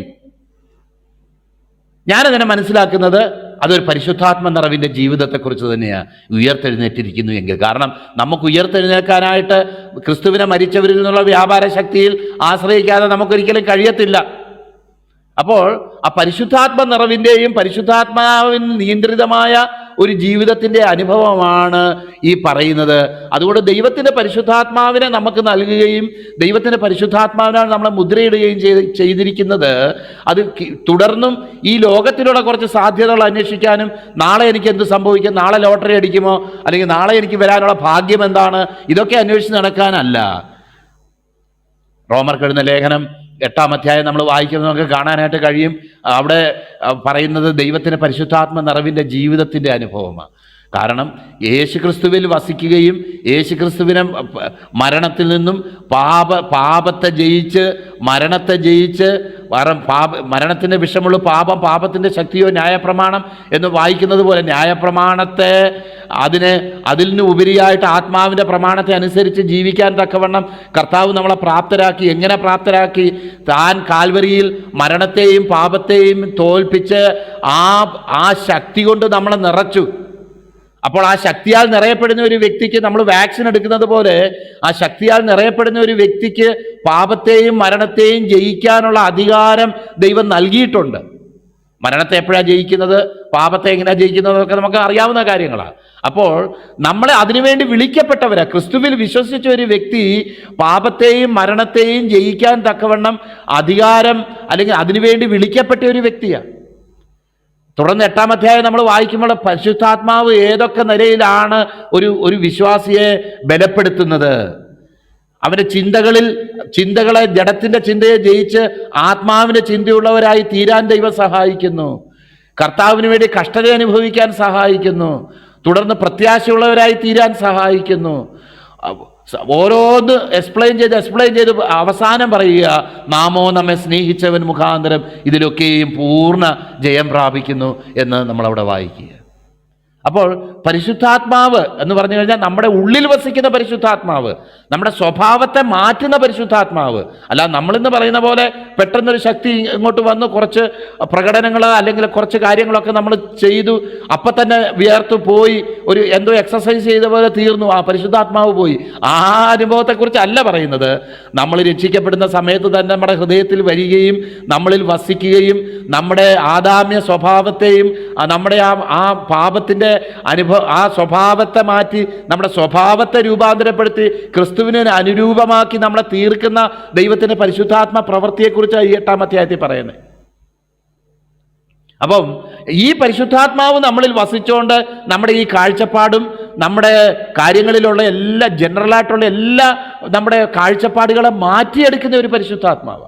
ഞാനതിനെ മനസ്സിലാക്കുന്നത് അതൊരു പരിശുദ്ധാത്മ നിറവിന്റെ ജീവിതത്തെക്കുറിച്ച് തന്നെയാണ് ഉയർത്തെഴുന്നേറ്റിരിക്കുന്നു എങ്കിൽ. കാരണം നമുക്ക് ഉയർത്തെഴുന്നേൽക്കാനായിട്ട് ക്രിസ്തുവിനെ മരിച്ചവരിൽ നിന്നുള്ള വ്യാപാര ശക്തിയിൽ ആശ്രയിക്കാതെ നമുക്കൊരിക്കലും കഴിയത്തില്ല. അപ്പോൾ ആ പരിശുദ്ധാത്മ നിറവിന്റെയും പരിശുദ്ധാത്മാവിന് നിയന്ത്രിതമായ ഒരു ജീവിതത്തിന്റെ അനുഭവമാണ് ഈ പറയുന്നത്. അതുകൊണ്ട് ദൈവത്തിന്റെ പരിശുദ്ധാത്മാവിനെ നമുക്ക് നൽകുകയും ദൈവത്തിന്റെ പരിശുദ്ധാത്മാവിനാണ് നമ്മളെ മുദ്രയിടുകയും ചെയ്ത് ചെയ്തിരിക്കുന്നത്. അത് തുടർന്നും ഈ ലോകത്തിലുള്ള കുറച്ച് സാധ്യതകൾ അന്വേഷിക്കാനും നാളെ എനിക്ക് എന്ത് സംഭവിക്കും നാളെ ലോട്ടറി അടിക്കുമോ അല്ലെങ്കിൽ നാളെ എനിക്ക് വരാനുള്ള ഭാഗ്യം എന്താണ് ഇതൊക്കെ അന്വേഷിച്ച് നടക്കാനല്ല. റോമർ എഴുതുന്ന ലേഖനം എട്ടാം അധ്യായം നമ്മൾ വായിക്കുന്നത് നമുക്ക് കാണാനായിട്ട് കഴിയും. അവിടെ പറയുന്നത് ദൈവത്തിന്റെ പരിശുദ്ധാത്മ നിറവിന്റെ ജീവിതത്തിന്റെ അനുഭവമാണ്. കാരണം യേശുക്രിസ്തുവിൽ വസിക്കുകയും യേശുക്രിസ്തുവിനെ മരണത്തിൽ നിന്നും പാപ പാപത്തെ ജയിച്ച് മരണത്തെ ജയിച്ച് പാപ മരണത്തിന്റെ വിഷമുള്ള പാപം പാപത്തിന്റെ ശക്തിയോ ന്യായപ്രമാണം എന്ന് വായിക്കുന്നത് പോലെ ന്യായപ്രമാണത്തെ അതിനെ അതിൽ നിന്ന് ഉപരിയായിട്ട് ആത്മാവിന്റെ പ്രമാണത്തെ അനുസരിച്ച് ജീവിക്കാൻ തക്കവണ്ണം കർത്താവ് നമ്മളെ പ്രാപ്തരാക്കി എങ്ങനെ പ്രാപ്തരാക്കി? താൻ കാൽവരിയിൽ മരണത്തെയും പാപത്തെയും തോൽപ്പിച്ച് ആ ആ ശക്തി കൊണ്ട് നമ്മളെ നിറച്ചു. അപ്പോൾ ആ ശക്തിയാൽ നിറയപ്പെടുന്ന ഒരു വ്യക്തിക്ക് നമ്മൾ വാക്സിൻ എടുക്കുന്നത് പോലെ ആ ശക്തിയാൽ നിറയപ്പെടുന്ന ഒരു വ്യക്തിക്ക് പാപത്തെയും മരണത്തെയും ജയിക്കാനുള്ള അധികാരം ദൈവം നൽകിയിട്ടുണ്ട്. മരണത്തെ എപ്പോഴാണ് ജയിക്കുന്നത്? പാപത്തെ എങ്ങനെയാണ് എന്നൊക്കെ നമുക്ക് അറിയാവുന്ന കാര്യങ്ങളാണ്. അപ്പോൾ നമ്മളെ അതിനുവേണ്ടി വിളിക്കപ്പെട്ടവരാ. ക്രിസ്തുവിൽ വിശ്വസിച്ച ഒരു വ്യക്തി പാപത്തെയും മരണത്തെയും ജയിക്കാൻ തക്കവണ്ണം അധികാരം അല്ലെങ്കിൽ അതിനുവേണ്ടി വിളിക്കപ്പെട്ട ഒരു വ്യക്തിയാണ് തുടർന്ന് എട്ടാം അധ്യായം നമ്മൾ വായിക്കുമ്പോൾ പരിശുദ്ധാത്മാവ് ഏതൊക്കെ നിലയിലാണ് ഒരു ഒരു വിശ്വാസിയെ ബലപ്പെടുത്തുന്നത്? അവന്റെ ചിന്തകളിൽ ചിന്തകളെ ജഡത്തിന്റെ ചിന്തയെ ജയിച്ച് ആത്മാവിന്റെ ചിന്തയുള്ളവരായി തീരാൻ ദൈവം സഹായിക്കുന്നു. കർത്താവിന് വേണ്ടി കഷ്ടത അനുഭവിക്കാൻ സഹായിക്കുന്നു. തുടർന്ന് പ്രത്യാശയുള്ളവരായി തീരാൻ സഹായിക്കുന്നു. ഓരോന്ന് എക്സ്പ്ലെയിൻ ചെയ്ത് എക്സ്പ്ലെയിൻ ചെയ്ത് അവസാനം പറയുക നാമോ നമ്മെ സ്നേഹിച്ചവൻ മുഖാന്തരം ഇതിലൊക്കെയും പൂർണ ജയം പ്രാപിക്കുന്നു എന്ന് നമ്മളവിടെ വായിക്കുക. അപ്പോൾ പരിശുദ്ധാത്മാവ് എന്ന് പറഞ്ഞു കഴിഞ്ഞാൽ നമ്മുടെ ഉള്ളിൽ വസിക്കുന്ന പരിശുദ്ധാത്മാവ് നമ്മുടെ സ്വഭാവത്തെ മാറ്റുന്ന പരിശുദ്ധാത്മാവ്. അല്ല നമ്മളിന്ന് പറയുന്ന പോലെ പെട്ടെന്നൊരു ശക്തി ഇങ്ങോട്ട് വന്ന് കുറച്ച് പ്രകടനങ്ങൾ അല്ലെങ്കിൽ കുറച്ച് കാര്യങ്ങളൊക്കെ നമ്മൾ ചെയ്തു അപ്പം തന്നെ വിയർത്ത് പോയി ഒരു എന്തോ എക്സസൈസ് ചെയ്ത പോലെ തീർന്നു ആ പരിശുദ്ധാത്മാവ് പോയി. ആ അനുഭവത്തെക്കുറിച്ച് അല്ല പറയുന്നത്. നമ്മൾ രക്ഷിക്കപ്പെടുന്ന സമയത്ത് തന്നെ നമ്മുടെ ഹൃദയത്തിൽ വരികയും നമ്മളിൽ വസിക്കുകയും നമ്മുടെ ആദാമ്യ സ്വഭാവത്തെയും നമ്മുടെ ആ ആ പാപത്തിന്റെ അനുഭവ ആ സ്വഭാവത്തെ മാറ്റി നമ്മുടെ സ്വഭാവത്തെ രൂപാന്തരപ്പെടുത്തി ക്രിസ്തുവിനെ അനുരൂപമാക്കി നമ്മളെ തീർക്കുന്ന ദൈവത്തിന്റെ പരിശുദ്ധാത്മ പ്രവൃത്തിയെക്കുറിച്ചാണ് ഈ എട്ടാം അധ്യായത്തിൽ പറയുന്നത്. അപ്പം ഈ പരിശുദ്ധാത്മാവ് നമ്മളിൽ വസിച്ചുകൊണ്ട് നമ്മുടെ ഈ കാഴ്ചപ്പാടും നമ്മുടെ കാര്യങ്ങളിലുള്ള എല്ലാ ജനറലായിട്ടുള്ള എല്ലാ നമ്മുടെ കാഴ്ചപ്പാടുകളെ മാറ്റിയെടുക്കുന്ന ഒരു പരിശുദ്ധാത്മാവ്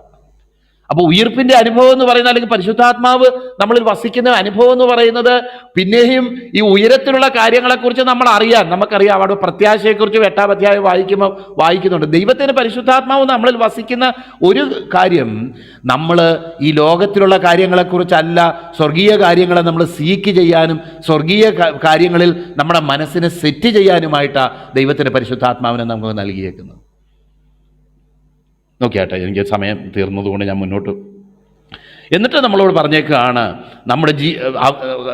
അപ്പോൾ ഉയർപ്പിന്റെ അനുഭവം എന്ന് പറയുന്നത് അല്ലെങ്കിൽ പരിശുദ്ധാത്മാവ് നമ്മളിൽ വസിക്കുന്ന അനുഭവം എന്ന് പറയുന്നത് പിന്നെയും ഈ ഉയരത്തിലുള്ള കാര്യങ്ങളെക്കുറിച്ച് നമ്മൾ അറിയാൻ നമുക്കറിയാം. അവിടെ പ്രത്യാശയെക്കുറിച്ച് എട്ടാം അധ്യായം വായിക്കുമ്പോൾ വായിക്കുന്നുണ്ട്. ദൈവത്തിന് പരിശുദ്ധാത്മാവ് നമ്മളിൽ വസിക്കുന്ന ഒരു കാര്യം നമ്മൾ ഈ ലോകത്തിലുള്ള കാര്യങ്ങളെക്കുറിച്ചല്ല സ്വർഗീയ കാര്യങ്ങളെ നമ്മൾ സീക്ക് ചെയ്യാനും സ്വർഗീയ കാര്യങ്ങളിൽ നമ്മുടെ മനസ്സിനെ സെറ്റ് ചെയ്യാനുമായിട്ടാണ് ദൈവത്തിന്റെ പരിശുദ്ധാത്മാവിനെ നമുക്ക് നൽകിയേക്കുന്നത്. നോക്കിയാട്ടെ എനിക്ക് സമയം തീർന്നതുകൊണ്ട് ഞാൻ മുന്നോട്ട്. എന്നിട്ട് നമ്മളോട് പറഞ്ഞേക്കാണ് നമ്മുടെ ജീ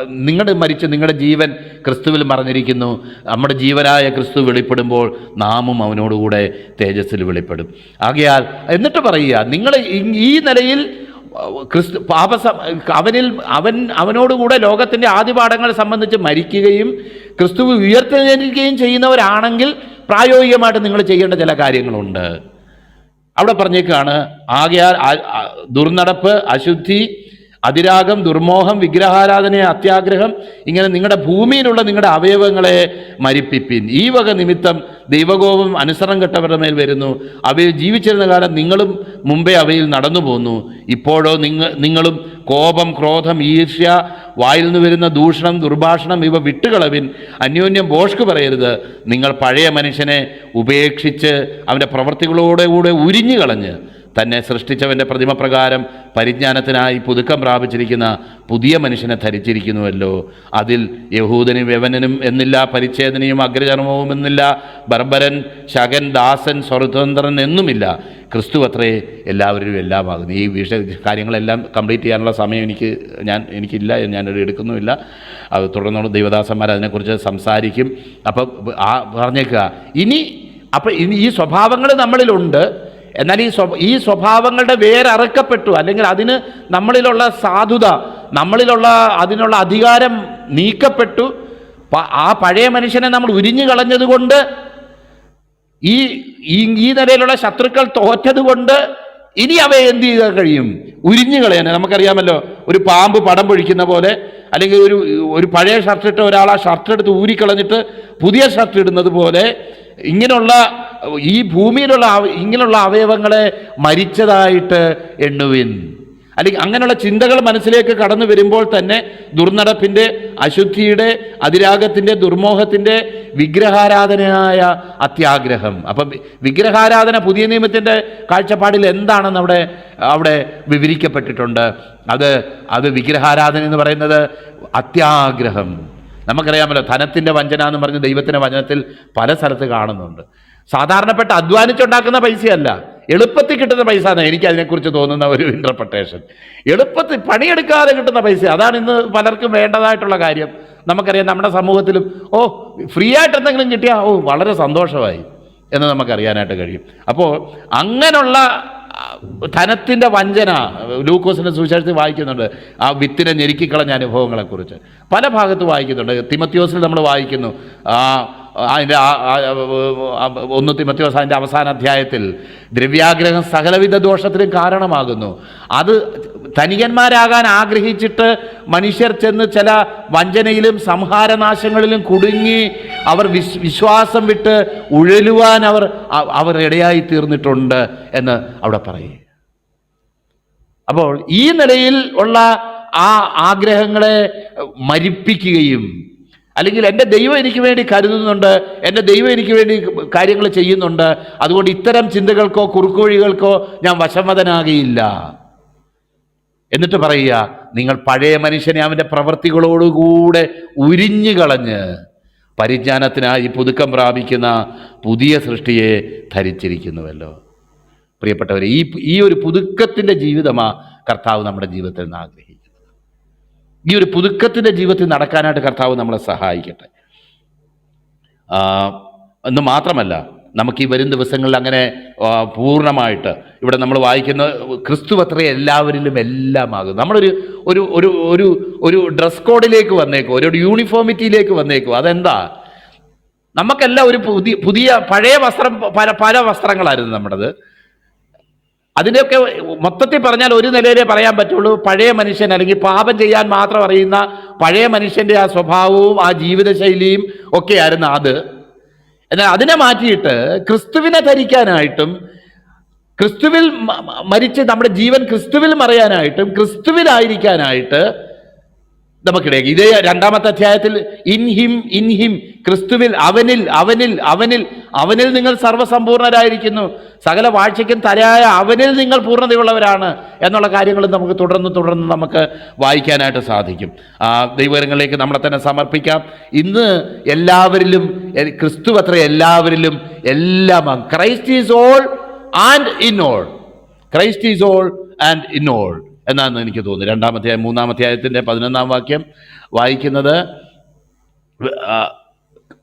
നിങ്ങളുടെ മരിച്ച് നിങ്ങളുടെ ജീവൻ ക്രിസ്തുവിൽ മറഞ്ഞിരിക്കുന്നു. നമ്മുടെ ജീവനായ ക്രിസ്തു വെളിപ്പെടുമ്പോൾ നാമും അവനോടുകൂടെ തേജസ്സിൽ വെളിപ്പെടും. ആകയാൽ എന്നിട്ട് പറയുക നിങ്ങൾ ഈ- നിലയിൽ ക്രിസ്തു പാപസ അവനിൽ അവൻ അവനോടുകൂടെ ലോകത്തിന്റെ ആദ്യപാഠങ്ങളെ സംബന്ധിച്ച് മരിക്കുകയും ക്രിസ്തു ഉയർത്തെഴുന്നേൽക്കുകയും ചെയ്യുന്നവരാണെങ്കിൽ പ്രായോഗികമായിട്ട് നിങ്ങൾ ചെയ്യേണ്ട ചില കാര്യങ്ങളുണ്ട്. അവിടെ പറഞ്ഞേക്കാണ് ആകയാൽ ദുർനടപ്പ് അശുദ്ധി അതിരാഗം ദുർമോഹം വിഗ്രഹാരാധന അത്യാഗ്രഹം ഇങ്ങനെ നിങ്ങളുടെ ഭൂമിയിലുള്ള നിങ്ങളുടെ അവയവങ്ങളെ മരിപ്പിപ്പിൻ. ഈ വക നിമിത്തം ദൈവകോപം അനുസരണം കെട്ടവരുടെ മേൽ വരുന്നു. അവയിൽ ജീവിച്ചിരുന്ന കാലം നിങ്ങളും മുമ്പേ അവയിൽ നടന്നു പോന്നു. ഇപ്പോഴോ നിങ്ങൾ നിങ്ങളും കോപം ക്രോധം ഈർഷ്യ വായിൽ നിന്ന് വരുന്ന ദൂഷണം ദുർഭാഷണം ഇവ വിട്ടുകളവിൻ. അന്യോന്യം ബോഷ്ക്ക് പറയരുത്. നിങ്ങൾ പഴയ മനുഷ്യനെ ഉപേക്ഷിച്ച് അവന്റെ പ്രവൃത്തികളോടെ കൂടെ ഉരിഞ്ഞു കളഞ്ഞ് തന്നെ സൃഷ്ടിച്ചവന്റെ പ്രതിമപ്രകാരം പരിജ്ഞാനത്തിനായി പുതുക്കം പ്രാപിച്ചിരിക്കുന്ന പുതിയ മനുഷ്യനെ ധരിച്ചിരിക്കുന്നുവല്ലോ. അതിൽ യഹൂദനും യവനനും എന്നില്ല പരിച്ഛേദനയും അഗ്രചർമ്മവും എന്നില്ല ബർബരൻ ശകൻ ദാസൻ സ്വതന്ത്രൻ എന്നുമില്ല. ക്രിസ്തു അത്രേ എല്ലാവരും എല്ലാമാകുന്നു ഈ വിഷ കാര്യങ്ങളെല്ലാം കംപ്ലീറ്റ് ചെയ്യാനുള്ള സമയം എനിക്ക് ഞാൻ എനിക്കില്ല ഞാനൊരു എടുക്കുന്നുമില്ല. അത് തുടർന്നുള്ള ദൈവദാസന്മാർ അതിനെക്കുറിച്ച് സംസാരിക്കും. അപ്പം ആ പറഞ്ഞേക്കുക. ഇനി അപ്പം ഇനി ഈ സ്വഭാവങ്ങൾ നമ്മളിലുണ്ട്. എന്നാൽ ഈ സ്വ ഈ സ്വഭാവങ്ങളുടെ വേരറക്കപ്പെട്ടു. അല്ലെങ്കിൽ അതിന് നമ്മളിലുള്ള സാധുത നമ്മളിലുള്ള അതിനുള്ള അധികാരം നീക്കപ്പെട്ടു. ആ പഴയ മനുഷ്യനെ നമ്മൾ ഉരിഞ്ഞു കളഞ്ഞതുകൊണ്ട് ഈ ഈ നിലയിലുള്ള ശത്രുക്കൾ തോറ്റതുകൊണ്ട് ഇനി അവയെ എന്ത് ചെയ്യാൻ കഴിയും? ഉരിഞ്ഞു കളയാൻ. നമുക്കറിയാമല്ലോ ഒരു പാമ്പ് പടം പൊഴിക്കുന്ന പോലെ അല്ലെങ്കിൽ ഒരു ഒരു പഴയ ഷർട്ട് ഇട്ട ഒരാൾ ആ ഷർട്ട് എടുത്ത് ഊരിക്കളഞ്ഞിട്ട് പുതിയ ഷർട്ട് ഇടുന്നത് പോലെ ഇങ്ങനെയുള്ള ഈ ഭൂമിയിലുള്ള ഇങ്ങനെയുള്ള അവയവങ്ങളെ മരിച്ചതായിട്ട് എണ്ണുവിൻ. അല്ലെങ്കിൽ അങ്ങനെയുള്ള ചിന്തകൾ മനസ്സിലേക്ക് കടന്നു വരുമ്പോൾ തന്നെ ദുർനടപ്പിന്റെ അശുദ്ധിയുടെ അതിരാഗത്തിന്റെ ദുർമോഹത്തിന്റെ വിഗ്രഹാരാധനയായ അത്യാഗ്രഹം. അപ്പം വിഗ്രഹാരാധന പുതിയ നിയമത്തിന്റെ കാഴ്ചപ്പാടിൽ എന്താണെന്ന് അവിടെ അവിടെ വിവരിക്കപ്പെട്ടിട്ടുണ്ട്. അത് അത് വിഗ്രഹാരാധന എന്ന് പറയുന്നത് അത്യാഗ്രഹം. നമുക്കറിയാമല്ലോ ധനത്തിന്റെ വഞ്ചന എന്ന് പറഞ്ഞ് ദൈവത്തിന്റെ വചനത്തിൽ പല സ്ഥലത്ത് കാണുന്നുണ്ട്. സാധാരണപ്പെട്ട അധ്വാനിച്ചുണ്ടാക്കുന്ന പൈസയല്ല. എളുപ്പത്തിൽ കിട്ടുന്ന പൈസ എന്നാണ് എനിക്ക് അതിനെക്കുറിച്ച് തോന്നുന്ന ഒരു ഇന്റർപ്രട്ടേഷൻ എളുപ്പത്തിൽ പണിയെടുക്കാതെ കിട്ടുന്ന പൈസ. അതാണ് ഇന്ന് പലർക്കും വേണ്ടതായിട്ടുള്ള കാര്യം. നമുക്കറിയാം നമ്മുടെ സമൂഹത്തിലും ഓ ഫ്രീ ആയിട്ട് എന്തെങ്കിലും കിട്ടിയാൽ ഓ വളരെ സന്തോഷമായി. എന്ന് നമുക്കറിയാനായിട്ട് കഴിയും. അപ്പോൾ അങ്ങനെയുള്ള ധനത്തിന്റെ വഞ്ചന ലൂക്കോസിന്റെ സുവിശേഷത്തിൽ വായിക്കുന്നുണ്ട് ആ വിത്തിനെ ഞെരുക്കിക്കളഞ്ഞ അനുഭവങ്ങളെക്കുറിച്ച്. പല ഭാഗത്ത് വായിക്കുന്നുണ്ട്. തിമത്യോസിൽ നമ്മൾ വായിക്കുന്നു ആ അതിന്റെ ഒന്നൂറ്റി തിമത്യോസ് അതിന്റെ അവസാന അധ്യായത്തിൽ ദ്രവ്യാഗ്രഹം സകലവിധ ദോഷത്തിനും കാരണമാകുന്നു. അത് ധനികന്മാരാകാൻ ആഗ്രഹിച്ചിട്ട് മനുഷ്യർ ചെന്ന് ചില വഞ്ചനയിലും സംഹാരനാശങ്ങളിലും കുടുങ്ങി അവർ വിശ് വിശ്വാസം വിട്ട് ഉഴലുവാൻ അവർ അവർ ഇടയായി തീർന്നിട്ടുണ്ട് എന്ന് അവിടെ പറയും. അപ്പോൾ ഈ നിലയിൽ ഉള്ള ആ ആഗ്രഹങ്ങളെ മരിപ്പിക്കുകയും അല്ലെങ്കിൽ എന്റെ ദൈവം എനിക്ക് വേണ്ടി കരുതുന്നുണ്ട് എന്റെ ദൈവം എനിക്ക് വേണ്ടി കാര്യങ്ങൾ ചെയ്യുന്നുണ്ട് അതുകൊണ്ട് ഇത്തരം ചിന്തകൾക്കോ കുറുക്കുവഴികൾക്കോ ഞാൻ വശമതനാകിയില്ല. എന്നിട്ട് പറയുക നിങ്ങൾ പഴയ മനുഷ്യനെ അവന്റെ പ്രവൃത്തികളോടുകൂടെ ഉരിഞ്ഞു കളഞ്ഞ് പരിജ്ഞാനത്തിനായി പുതുക്കം പ്രാപിക്കുന്ന പുതിയ സൃഷ്ടിയെ ധരിച്ചിരിക്കുന്നുവല്ലോ. പ്രിയപ്പെട്ടവരെ ഈ ഈ ഒരു പുതുക്കത്തിന്റെ ജീവിതമാണ് കർത്താവ് നമ്മുടെ ജീവിതത്തിൽ നിന്ന് ആഗ്രഹിക്കുന്നത്. ഈ ഒരു പുതുക്കത്തിന്റെ ജീവിതത്തിൽ നടക്കാനായിട്ട് കർത്താവ് നമ്മളെ സഹായിക്കട്ടെ. എന്ന് മാത്രമല്ല നമുക്ക് ഈ വരും ദിവസങ്ങളിൽ അങ്ങനെ പൂർണമായിട്ട് ഇവിടെ നമ്മൾ വായിക്കുന്ന ക്രിസ്തു അത്ര എല്ലാവരിലും എല്ലാമാകും. നമ്മളൊരു ഒരു ഒരു ഒരു ഒരു ഡ്രസ് കോഡിലേക്ക് വന്നേക്കും ഒരു യൂണിഫോമിറ്റിയിലേക്ക് വന്നേക്കും. അതെന്താ? നമുക്കെല്ലാം ഒരു പുതിയ പുതിയ പഴയ വസ്ത്രം പല പല വസ്ത്രങ്ങളായിരുന്നു നമ്മുടേത്. അതിന്റെയൊക്കെ മൊത്തത്തിൽ പറഞ്ഞാൽ ഒരു നിലയിലേ പറയാൻ പറ്റുള്ളൂ. പഴയ മനുഷ്യൻ അല്ലെങ്കിൽ പാപം ചെയ്യാൻ മാത്രം അറിയുന്ന പഴയ മനുഷ്യന്റെ ആ സ്വഭാവവും ആ ജീവിതശൈലിയും ഒക്കെയായിരുന്നു അത്. എന്നാൽ അതിനെ മാറ്റിയിട്ട് ക്രിസ്തുവിനെ ധരിക്കാനായിട്ടും ക്രിസ്തുവിൽ മരിച്ച് നമ്മുടെ ജീവൻ ക്രിസ്തുവിൽ മറയാനായിട്ടും ക്രിസ്തുവിലായിരിക്കാനായിട്ട് നമുക്കിടയിൽ. ഇതേ രണ്ടാമത്തെ അധ്യായത്തിൽ ഇൻ ഹിം ഇൻ ഹിം ക്രിസ്തുവിൽ അവനിൽ അവനിൽ അവനിൽ അവനിൽ നിങ്ങൾ സർവസമ്പൂർണരായിരിക്കുന്നു. സകല വാഴ്ചയ്ക്കും തലയായ അവനിൽ നിങ്ങൾ പൂർണതയുള്ളവരാണ് എന്നുള്ള കാര്യങ്ങൾ നമുക്ക് തുടർന്ന് തുടർന്ന് നമുക്ക് വായിക്കാനായിട്ട് സാധിക്കും. ആ ദൈവങ്ങളിലേക്ക് നമ്മളെ തന്നെ സമർപ്പിക്കാം. ഇന്ന് എല്ലാവരിലും ക്രിസ്തു അത്ര എല്ലാവരിലും എല്ലാം Christ is all and in all. Christ is all and in all. എന്നാണ് എനിക്ക് തോന്നുന്നത്. രണ്ടാമത്തെ മൂന്നാമത്തെ അധ്യായത്തിന്റെ പതിനൊന്നാം വാക്യം വായിക്കുന്നത്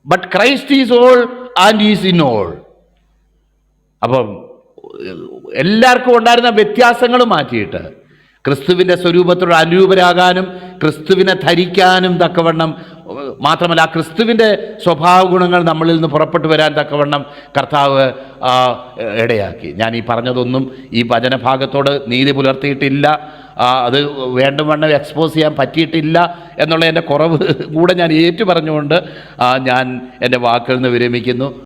but Christ is all and is in all അപ്പം എല്ലാവർക്കും ഉണ്ടായിരുന്ന വ്യത്യാസങ്ങൾ മാറ്റിയിട്ട് ക്രിസ്തുവിന്റെ സ്വരൂപത്തോട് അനുരൂപരാകാനും ക്രിസ്തുവിനെ ധരിക്കാനും തക്കവണ്ണം മാത്രമല്ല ആ ക്രിസ്തുവിന്റെ സ്വഭാവ ഗുണങ്ങൾ നമ്മളിൽ നിന്ന് പുറപ്പെട്ടു വരാൻ തക്കവണ്ണം കർത്താവ് ഇടയാക്കി. ഞാൻ ഈ പറഞ്ഞതൊന്നും ഈ വചനഭാഗത്തോട് നീതി പുലർത്തിയിട്ടില്ല. അത് വേണ്ടും വണ്ണം എക്സ്പോസ് ചെയ്യാൻ പറ്റിയിട്ടില്ല എന്നുള്ള എന്റെ കുറവ് കൂടെ ഞാൻ ഏറ്റു പറഞ്ഞുകൊണ്ട് ഞാൻ എന്റെ വാക്കുകളിൽ നിന്ന് വിരമിക്കുന്നു.